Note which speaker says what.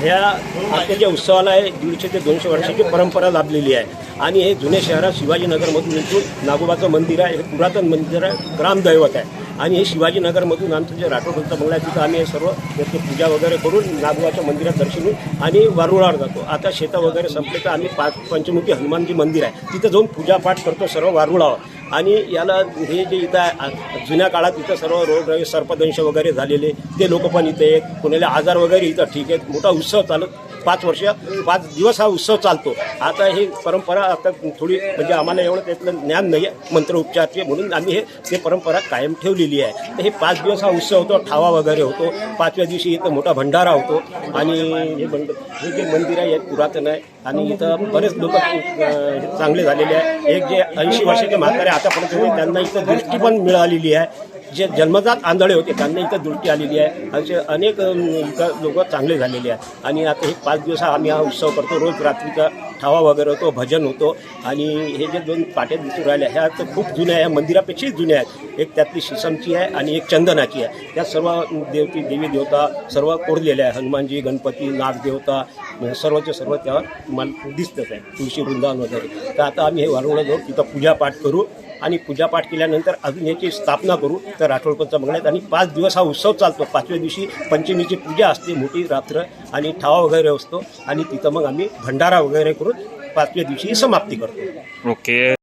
Speaker 1: ह्या आत्ताच्या उत्सवाला आहे दीडशे ते दोनशे वर्षाची परंपरा लाभलेली आहे. आणि हे जुने शहरात शिवाजीनगरमधून इथून नागोबाचं मंदिर आहे हे पुरातन मंदिर आहे ग्रामदैवत आहे. आणि हे शिवाजीनगरमधून आमचं जे राठोडचं बंगला आहे तिथं आम्ही हे सर्व याची पूजा वगैरे करून नागोबाच्या मंदिरात दर्शन आणि वारुळावर जातो. आता शेतं वगैरे संपले तर आम्ही पाच पंचमुखी हनुमानजी मंदिर आहे. तिथं जाऊन पूजापाठ करतो सर्व वारुळावर. आणि याला हे जे इथं आहे, जुन्या काळात इथं सर्व रोग सर्पदंश वगैरे झालेले ते लोक पण इथे आहेत. कोणाला आजार वगैरे इथं ठीक आहेत. मोठा उत्सव चालत पाच वर्ष पाच दिवस हा उत्सव चालतो. आता ही परंपरा आता थोडी म्हणजे आम्हाला एवढं त्यातलं ज्ञान नाही आहे मंत्र उपचारचे म्हणून आम्ही हे ते परंपरा कायम ठेवलेली आहे. तर हे पाच दिवस हा उत्सव होतो ठावा वगैरे होतो पाचव्या दिवशी इथं मोठा भंडारा होतो आणि हे बंड हे जे मंदिर आहे हे पुरातन आहे आणि इथं बरेच लोक चांगले झालेले आहे. एक जे ऐंशी वर्षाचे म्हातारे आतापर्यंत त्यांना इथं दृष्टी पण मिळालेली आहे. जे जन्मजात आंधळे होते त्यांना इथं दृष्टी आलेली आहे. असे अनेक लोक चांगले झालेले आहेत. आणि आता हे पाच दिवस आम्ही हा उत्सव करतो. रोज रात्रीचा ठावा वगैरे होतो भजन होतो. आणि हे जे दोन पाट्या दिसून राहिल्या ह्या तर खूप जुन्या आहे मंदिरापेक्षाही जुन्या आहेत. एक त्यातली शिसमची आहे आणि एक चंदनाची आहे. त्या सर्व देवती देवी देवता सर्व कोरलेल्या आहे हनुमानजी गणपती नागदेवता सर्वच्या सर्व त्यावर मला दिसतच आहे. तुळशी वृंदावन वगैरे. तर आता आम्ही हे वारुळा जाऊ तिथं पूजापाठ करू. आणि पूजापाठ केल्यानंतर अजून याची स्थापना करू तर राठोडपंचा बघण्यात आणि पाच दिवस हा उत्सव चालतो. पाचव्या दिवशी पंचमीची पूजा असते मोठी रात्र आणि ठावा वगैरे असतो. आणि तिथं मग आम्ही भंडारा वगैरे करून पाचव्या दिवशी समाप्ती करतो.
Speaker 2: ओके.